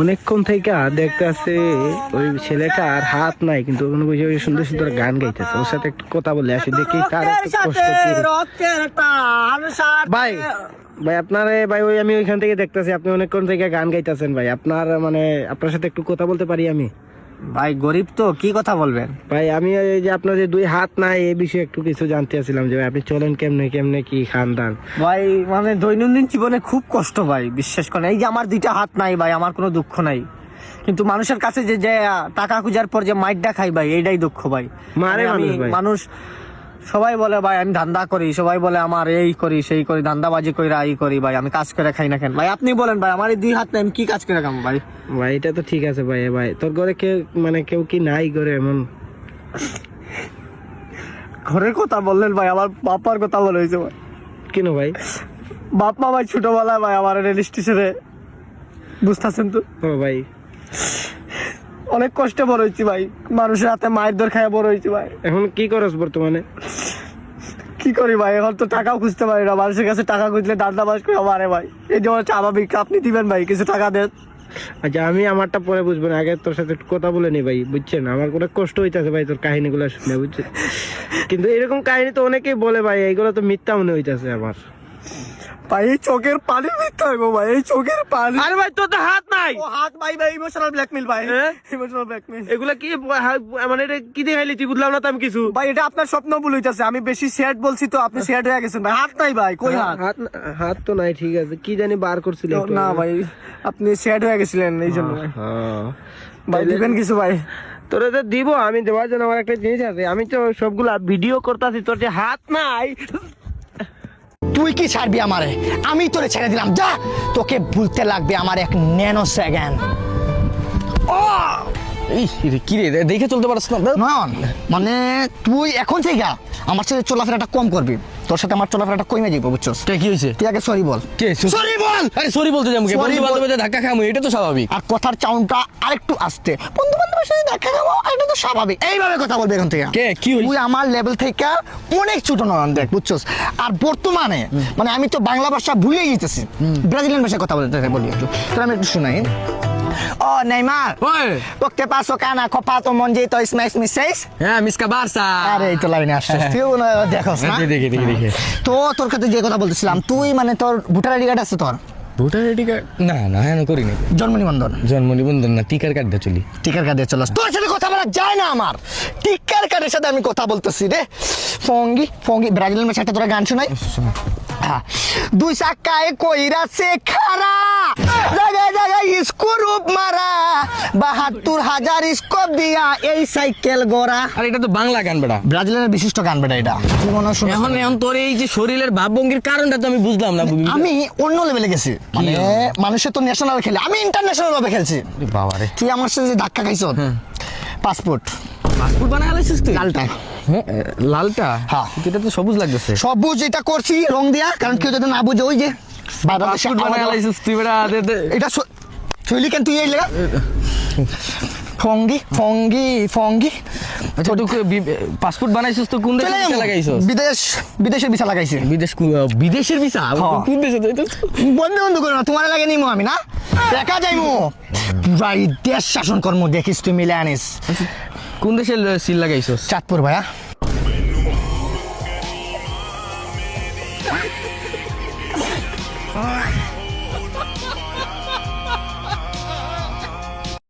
অনেকক্ষণ থেকে দেখতেছে ওই ছেলেটার হাত নাই কিন্তু ওখানে বসে ওই সুন্দর সুন্দর গান গাইতেছে। ওর সাথে একটু কথা বলে আসি দেখি তার একটু কষ্ট ভাই ভাই আপনার ভাই ওই আমি ওইখান থেকে দেখতেছি আপনি অনেকক্ষণ থেকে গান গাইতেছেন ভাই। আপনার মানে আপনার সাথে একটু কথা বলতে পারি আমি? ভাই গরিব তো কি কথা বলবেন? ভাই আমি এই যে আপনার যে দুই হাত নাই এই বিষয়ে একটু কিছু জানতে চাচ্ছিলাম যে ভাই আপনি চলেন কেমনে কেমনে কি খান দান ভাই মানে দৈনন্দিন জীবনে খুব কষ্ট ভাই বিশ্বাস করেন। এই যে আমার দুইটা হাত নাই ভাই আমার কোনো দুঃখ নাই। কিন্তু মানুষের কাছে যে যে টাকা খুঁজার পর যে মাইটটা খাই ভাই এইটাই দুঃখ ভাই। মানে আমি। মানুষ সবাই বলে ভাই আমি ধান্দা করি। সবাই বলে আমার এই করি সেই করি ধান্দাবাজি করি এই করি ভাই আমি কাজ করে খাই না কেন? ভাই আপনি বলেন ভাই আমার এই দুই হাত নাই আমি কি কাজ করে খাব ভাই? ভাই এটা তো ঠিক আছে ভাই ভাই তোর ঘরে কেউ মানে কেউ কি নাই করে এমন? ঘরের কথা বললেন ভাই আমার বাপার কথা বলে হয়েছে ভাই। কেন ভাই? বাপ মা ভাই ছোটবেলায় ভাই আমার রেল স্টেশনে বুঝতেছেন তো? ও ভাই। অনেক কষ্টে বড় হয়েছি ভাই। মানুষের হাতে মায়ের দর খায় বড় হয়েছি ভাই। এখন কি করস বর্তমানে? কি করি ভাই? এখন তো টাকাও খুঁজতে পারি না। মানুষের কাছে টাকা খুঁজলে দাদা বাস করে মারে ভাই। এই যেমন স্বাভাবিক আপনি দিবেন ভাই? কিছু টাকা দেন। আচ্ছা আমি আমারটা পরে বুঝব না। আগে তোর সাথে কথা বলে নি ভাই, বুঝছেন? আমার কোনো কষ্ট হইতেছে ভাই তোর কাহিনীগুলো শুনে, বুঝছেন? কিন্তু এরকম কাহিনী তো অনেকেই বলে ভাই, এইগুলো তো মিথ্যা মনে হইতেছে আমার। ভাই এই চোখের পানি মিথ্যা হইব ভাই এই চোখের পানি আরে ভাই তোর তো হাত নাই ও হাত ভাই ভাই ইমোশনাল ব্ল্যাকমেল ভাই হ্যাঁ? ইমোশনাল ব্ল্যাকমেল এগুলা কি মানে এটা কি দেখাইলি তুই বুঝলাম না তো আমি কিছু ভাই এটা আপনার স্বপ্ন ভুল আমি বেশি স্যাড বলছি তো আপনি স্যাড হয়ে গেছেন ভাই হাত নাই ভাই কই হাত হাত হাত তো নাই ঠিক আছে কি জানি বার করছিলি। না ভাই আপনি স্যাড হয়ে গেছিলেন এই জন্য ভাই। হ্যাঁ। ভাই দিবেন কিছু ভাই তোরে তো দিব আমি দেওয়ার জন্য আমার একটা জিনিস আছে আমি তো সবগুলা ভিডিও করতেছি তোর যে হাত নাই তুই কি ছাড়বি আমারে? আমি তোরে ছেড়ে দিলাম যা! তোকে ভুলতে লাগবে আমার এক ন্যানো সেকেন্ড। কি রে দেখে চলতে পারছ না নয়ন মানে তুই এখন থেকে আমার সাথে চলাফেরাটা কম করবি। তোর সাথে আমার চলাফেরাটা কমে যাব বুঝছস? কে কি হয়েছে? তুই আগে সরি বল। কে সরি বল! আরে সরি বলতে যাব কে? বন্ধু বল- বান্ধবের ধাক্কা খামু এটা তো স্বাভাবিক। আর কথার চাউনটা আরেকটু আসতে। বন্ধু সাথে দেখা যাব এটা তো স্বাভাবিক। এইভাবে কথা বলবে এখন থেকে। কে, কি তুই আমার লেভেল থেকে অনেক ছোট দেখ বুঝছস? আর বর্তমানে মানে আমি তো বাংলা ভাষা ভুলে গেতেছি ব্রাজিলিয়ান ভাষায় কথা বলতে বলি একটু। তোর আমি একটু শুনাই। Porque me seis হ্যাঁ মিসকা বারসা। আরে এই তো লাইনে আসছিস। তুই দেখোস না। দেখে দেখে দেখে দেখে। তো তোর কাছে যে কথা বলতেছিলাম তুই মানে তোর ভোটার আইডি কার্ড আছে তোর? ভোটার আইডি কার্ড না না হ্যাঁ করি নাই জন্ম নিবন্ধন। জন্ম নিবন্ধন না টিকার কার্ডটা চলি। টিকার কার্ডে চলাস। তোর সাথে কথা বলা যায় না আমার। টিকার কার্ডের সাথে আমি কথা বলতেছি রে। ফঙ্গি ফঙ্গি ব্রাজিলের ম্যাচ একটা তোরা গান শোনাই? হ্যাঁ। দুই চাকায় কইরা সে খারা জায়গায় জায়গায় রূপ মারা। বাহাত্তর হাজার স্কোপ দিয়া এই সাইকেল গড়া। আর এটা তো বাংলা গান বেটা। ব্রাজিলের বিশিষ্ট গান বেটা এটা। তুই মনে হয় এখন এখন তোর এই যে শরীরের ভাবভঙ্গির কারণটা তো আমি বুঝলাম না আমি অন্য লেভেলে গেছি। মানে মানুষের তো ন্যাশনাল খেলে। আমি ইন্টারন্যাশনাল ভাবে খেলছি। বাবা রে। তুই আমার সাথে যে ধাক্কা খাইছ? পাসপোর্ট। পাসপোর্ট বানায় আলাইছিস তুই? লালটা। হ্যাঁ, লালটা? হ্যাঁ। এটা তো সবুজ লাগতেছে। সবুজ এটা করছি রং দিয়া কারণ কেউ যদি না বুঝে ওই যে বাইরের দেশে পাসপোর্ট বানায় আলাইছিস তুই বেটা এটা চলি কেন তুই এই লাগা। ফঙ্গি ফঙ্গি ফঙ্গি। আচ্ছা তুই পাসপোর্ট বানাইছিস তো কোন দেশে ভিসা লাগাইছিস? বিদেশ বিদেশের ভিসা লাগাইছি। বিদেশ বিদেশের ভিসা? হ্যাঁ। কোন দেশে বন্ধ বন্ধ করো না তোমার লাগে নিমো আমি না? দেখা যাইমু ভাই দেশ শাসন কর্ম দেখিস তুই মিলে আনিস। আচ্ছা, কোন দেশে সিল লাগাইছিস? চাঁদপুর ভাইয়া। All.